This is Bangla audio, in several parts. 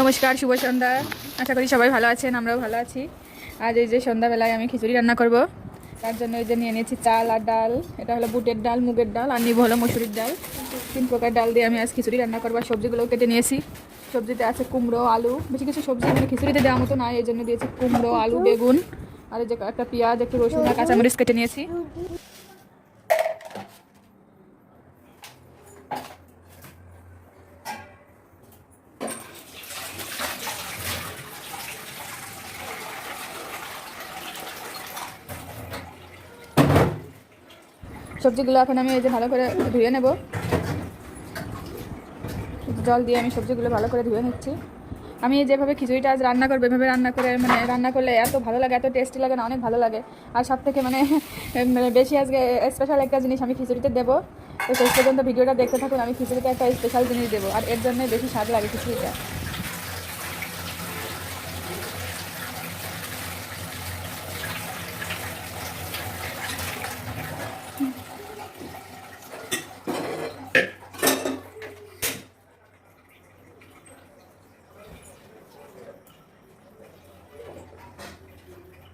নমস্কার, শুভ সন্ধ্যা। আশা করি সবাই ভালো আছেন, আমরাও ভালো আছি। আজ এই যে সন্ধ্যাবেলায় আমি খিচুড়ি রান্না করব। তার জন্য এই যে নিয়ে নিয়েছি চাল আর ডাল। এটা হলো বুটের ডাল, মুগের ডাল, আর নিবো হলো মসুরির ডাল। তিন প্রকার ডাল দিয়ে আমি আজ খিচুড়ি রান্না করব। সবজিগুলো কেটে নিয়েছি। সবজিতে আছে কুমড়ো, আলু। বেশি কিছু সবজি মানে খিচুড়িতে দেওয়া মতো নয় এই জন্য দিয়েছি কুমড়ো, আলু, বেগুন। আর এই যে একটা পেঁয়াজ, একটু রসুন কাঁচামরিচ কেটে নিয়েছি। সবজিগুলো এখন আমি এই যে ভালো করে ধুয়ে নেব। জল দিয়ে আমি সবজিগুলো ভালো করে ধুয়ে নিচ্ছি। আমি যেভাবে খিচুড়িটা আজ রান্না করব, এভাবে রান্না করে মানে রান্না করলে এত ভালো লাগে, এত টেস্টি লাগে না, অনেক ভালো লাগে। আর সব থেকে মানে মানে বেশি আজকে স্পেশাল একটা জিনিস আমি খিচুড়িতে দেবো। তো শেষ পর্যন্ত ভিডিওটা দেখতে থাকুন, আমি খিচুড়িতে একটা স্পেশাল জিনিস দেবো, আর এর জন্য বেশি স্বাদ লাগে খিচুড়িটা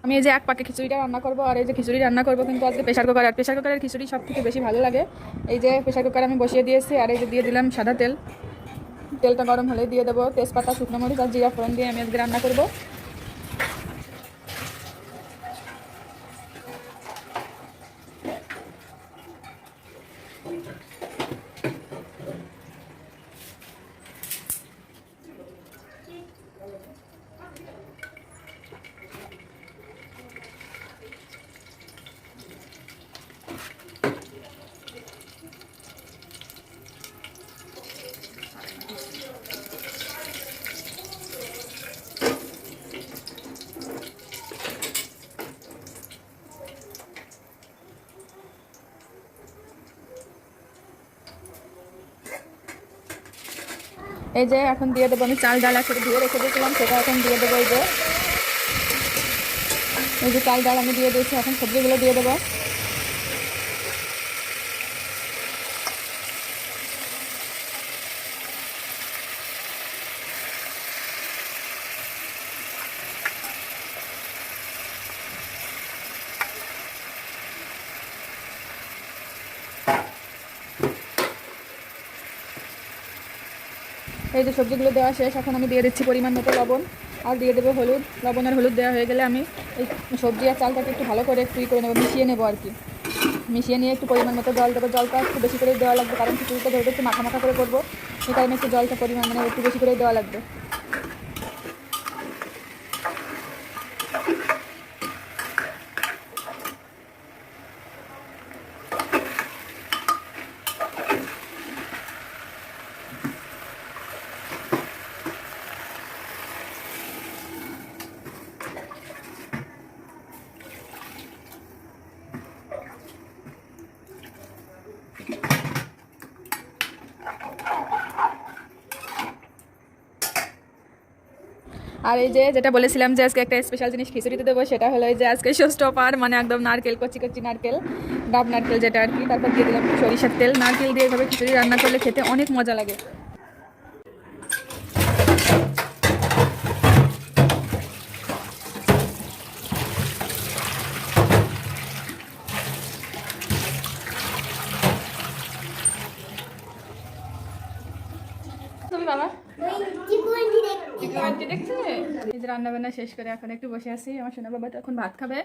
আমি এই যে এক পাকে খিচুড়িটা রান্না করব, আর এই যে খিচুড়ি রান্না করব কিন্তু আজকে প্রেশার কুকার আর প্রেশার কুকারের খিচুড়ি সব থেকে বেশি ভালো লাগে। এই যে প্রেশার কুকার আমি বসিয়ে দিয়েছি, আর এই যে দিয়ে দিলাম সাদা তেল। তেলটা গরম হলে দিয়ে দেবো তেজপাতা, শুকনো মরিচ আর জিরা ফোড়ন দিয়ে আমি আজকে রান্না করব। এই যে এখন দিয়ে দেবো আমি চাল ডাল একসাথে ধুয়ে রেখে দিয়েছিলাম, সেটা এখন দিয়ে দেবো এই যে। এই যে চাল ডাল আমি দিয়ে দিয়েছি, এখন সবজিগুলো দিয়ে দেবো। এই যে সবজিগুলো দেওয়া শেষ, এখন আমি দিয়ে দিচ্ছি পরিমাণ মতো লবণ। আর দিয়ে দেবো হলুদ। লবণ আর হলুদ দেওয়া হয়ে গেলে আমি এই সবজি আর চালটাকে একটু ভালো করে একটু করে নেব, মিশিয়ে নেব আর কি। মিশিয়ে নিয়ে একটু পরিমাণ মতো জল দেবো। জলটা একটু বেশি করে দেওয়া লাগবে, কারণ খিচুড়িটা ধরে একটু মাখা মাখা করে করব। সেই কারণে একটু জলটা পরিমাণ মানে একটু বেশি করে দেওয়া লাগবে। আর এই যে যেটা বলেছিলাম যে আজকে একটা স্পেশাল জিনিস খিচুড়িতে দেবো, সেটা হলো যে আজকে ষষ্ঠ পার মানে একদম নারকেল কচি কচি নারকেল, ডাব নারকেল যেটা আর কি। তারপর দিয়ে দিলাম সরিষার তেল। নারকেল দিয়ে এভাবে খিচুড়ি রান্না করলে খেতে অনেক মজা লাগে তুমি বাবা আন্টি দেখছে এই যে রান্না বান্না শেষ করে এখন একটু বসে আছি। আমার সোনা বাবা তো এখন ভাত খাবে।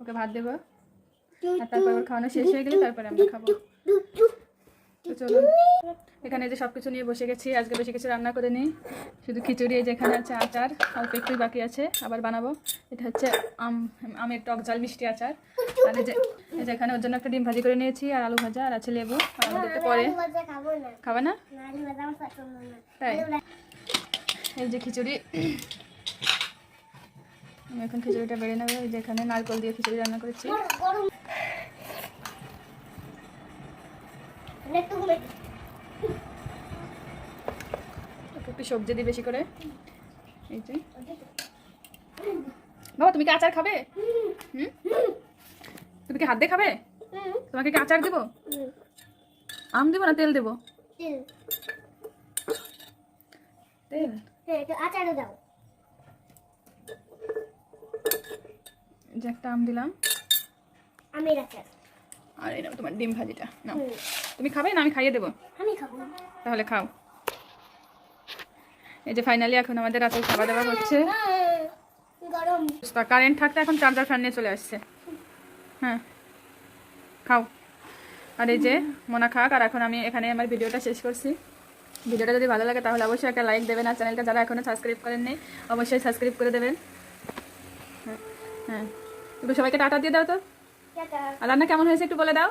ওকে ভাত দেবো। আর তারপর খাওয়ানো শেষ হয়ে গেলে তারপরে আমরা খাব। তো চলুন। এখানে যে সব কিছু নিয়ে বসে গেছি আজকে বেশি কিছু রান্না করে নিই শুধু খিচুড়ি এই যে এখানে আছে আচার অল্প একটুই বাকি আছে আবার বানাবো। এটা হচ্ছে আম আমের টক জাল মিষ্টি আচার। আর যে এই যে এখানে ওর জন্য একটা ডিম ভাজি করে নিয়েছি আর আলু ভাজা আর আছে লেবু। আর আমাদেরটা পরে। খাবে না। তাই? এই যে খিচুড়ি আমি এখন খিচুড়িটা বেড়ে নেব এই যে এখানে নারকল দিয়ে খিচুড়ি রান্না করেছি। একটু সবজি দিই বেশি করে। এই যে। বাবা তুমি কি আচার খাবে? হুম? তুমি কি হাত দিয়ে খাবে? তোমাকে কি আচার দেবো? আম দেবো না তেল দেবো? তেল। হ্যাঁ আচারও দাও। যে একটা আম দিলাম। আর এই নাও তোমার ডিম ভাজিটা নাও। তুমি খাবে না আমি খাইয়ে দেবো? আমি খাব। তাহলে খাও। এই যে ফাইনালি এখন আমাদের রাতের খাওয়া দাওয়া হচ্ছে। গরম। কারেন্ট থাকতে এখন চার্জার ফ্যান নিয়ে চলে আসছে। হ্যাঁ। খাও। আর এই যে মোনা খাক আর এখন আমি এখানে আমার ভিডিওটা শেষ করছি। ভিডিওটা যদি ভালো লাগে তাহলে অবশ্যই একটা লাইক দেবেন আর চ্যানেলটা যারা এখনও সাবস্ক্রাইব করেননি অবশ্যই সাবস্ক্রাইব করে দেবেন। হ্যাঁ। হ্যাঁ। একটু সবাইকে টাটা দিয়ে দাও তো। আর রান্না কেমন হয়েছে একটু বলে দাও।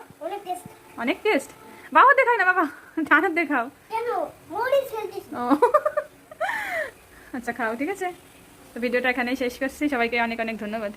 অনেক টেস্ট। বাবা দেখাই না বাবা। টানার দেখাও। ও। আচ্ছা খাও ঠিক আছে? তো ভিডিওটা এখানেই শেষ করছি। সবাইকে অনেক অনেক ধন্যবাদ।